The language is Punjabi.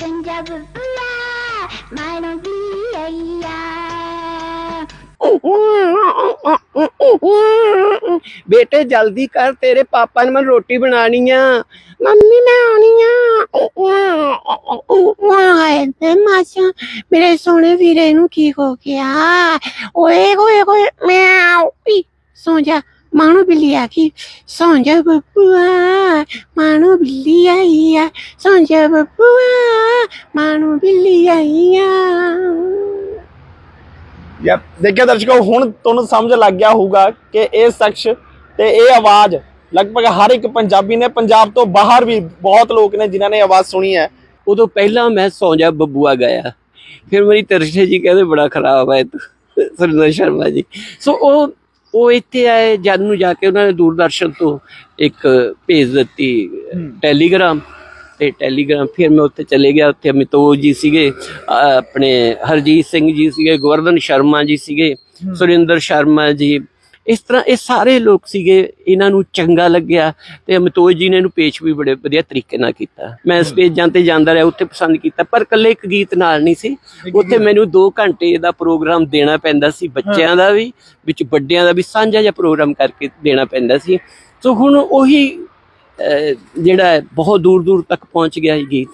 Bubua, mano dia. ਬੇਟੇ ਜਲਦੀ ਕਰ ਤੇਰੇ ਪਾਪਾ ਨੇ ਮੈਨੂੰ ਰੋਟੀ ਬਣਾਣੀ ਆ। ਮੰਮੀ ਮੈਂ ਆਉਣੀ ਆ। ਵਾਏ ਤੇ ਮਾਸ਼ਾ ਮੇਰੇ ਸੋਹਣੇ ਵੀਰੇ ਨੂੰ ਕੀ ਹੋ ਗਿਆ? ਓਏ ਓਏ ਪੀ ਸੌਂ ਜਾ। ਮਾਣੋ ਬਿੱਲੀ ਆ ਗਈ। ਸੌਂ ਜਾ ਬੱਬੂਆ ਮਾਣੋ ਬਿੱਲੀ ਆਈ ਆ। ਸੌਂ ਜਾ ਬੱਬੂਆ ਮਾਣੋ ਬਿੱਲੀ ਆਈ ਆ। ਯਾ ਦੇਖਿਆ ਦਰਸ਼ਕੋ ਹੁਣ ਤੁਹਾਨੂੰ ਸਮਝ ਲੱਗ ਗਿਆ ਹੋਊਗਾ ਕਿ ਇਹ ਸ਼ਖਸ ਤੇ ਇਹ ਆਵਾਜ਼ ਲਗਭਗ ਹਰ ਇੱਕ ਪੰਜਾਬੀ ਨੇ ਪੰਜਾਬ ਤੋਂ ਬਾਹਰ ਵੀ ਬਹੁਤ ਲੋਕ ਨੇ ਜਿਨ੍ਹਾਂ ਨੇ ਆਵਾਜ਼ ਸੁਣੀ ਹੈ। ਉਦੋਂ ਪਹਿਲਾਂ ਮੈਂ ਸੌਂ ਜਾ ਬੱਬੂਆ ਗਾਇਆ। ਫਿਰ ਮੇਰੀ ਤਰਸ਼ੇ ਜੀ ਕਹਿੰਦੇ ਬੜਾ ਖਰਾਬ ਹੈ ਤੂੰ। ਸੁਰਿੰਦਰ ਸ਼ਰਮਾ ਜੀ। ਸੋ ਉਹ ਉਹ ਇੱਥੇ ਆਏ ਜਦ ਨੂੰ ਜਾ ਕੇ ਉਹਨਾਂ ਨੇ ਦੂਰਦਰਸ਼ਨ ਤੋਂ ਇੱਕ ਭੇਜ ਦਿੱਤੀ ਟੈਲੀਗ੍ਰਾਮ। ਤੇ ਟੈਲੀਗ੍ਰਾਮ ਫਿਰ ਮੈਂ ਉੱਥੇ ਚਲੇ ਗਿਆ ਉੱਥੇ ਅਮਿਤੋਜ ਜੀ ਸੀਗੇ ਆਪਣੇ ਹਰਜੀਤ ਸਿੰਘ ਜੀ ਸੀਗੇ ਗਵਰਧਨ ਸ਼ਰਮਾ ਜੀ ਸੀਗੇ ਸੁਰਿੰਦਰ ਸ਼ਰਮਾ ਜੀ ਇਸ ਤਰ੍ਹਾਂ ਇਹ ਸਾਰੇ ਲੋਕ ਸੀਗੇ ਇਹਨਾਂ ਨੂੰ ਚੰਗਾ ਲੱਗਿਆ ਤੇ ਅਮਿਤੋਜ ਜੀ ਨੇ ਇਹਨੂੰ ਪੇਸ਼ ਵੀ ਬੜੇ ਵਧੀਆ ਤਰੀਕੇ ਨਾਲ ਕੀਤਾ। ਮੈਂ ਸਟੇਜਾਂ ਤੇ ਜਾਂਦਾ ਰਿਹਾ ਉੱਥੇ ਪਸੰਦ ਕੀਤਾ ਪਰ ਇਕੱਲੇ ਇੱਕ ਗੀਤ ਨਾਲ ਨਹੀਂ ਸੀ। ਉੱਥੇ ਮੈਨੂੰ 2 ਘੰਟੇ ਦਾ ਪ੍ਰੋਗਰਾਮ ਦੇਣਾ ਪੈਂਦਾ ਸੀ ਬੱਚਿਆਂ ਦਾ ਵੀ ਵਿੱਚ ਵੱਡਿਆਂ ਦਾ ਵੀ ਸਾਂਝਾ ਜਿਹਾ ਪ੍ਰੋਗਰਾਮ ਕਰਕੇ ਦੇਣਾ ਪੈਂਦਾ ਸੀ। ਸੋ ਹੁਣ ਉਹੀ ਜਿਹੜਾ ਬਹੁਤ ਦੂਰ ਦੂਰ ਤੱਕ ਪਹੁੰਚ ਗਿਆ ਇਹ ਗੀਤ।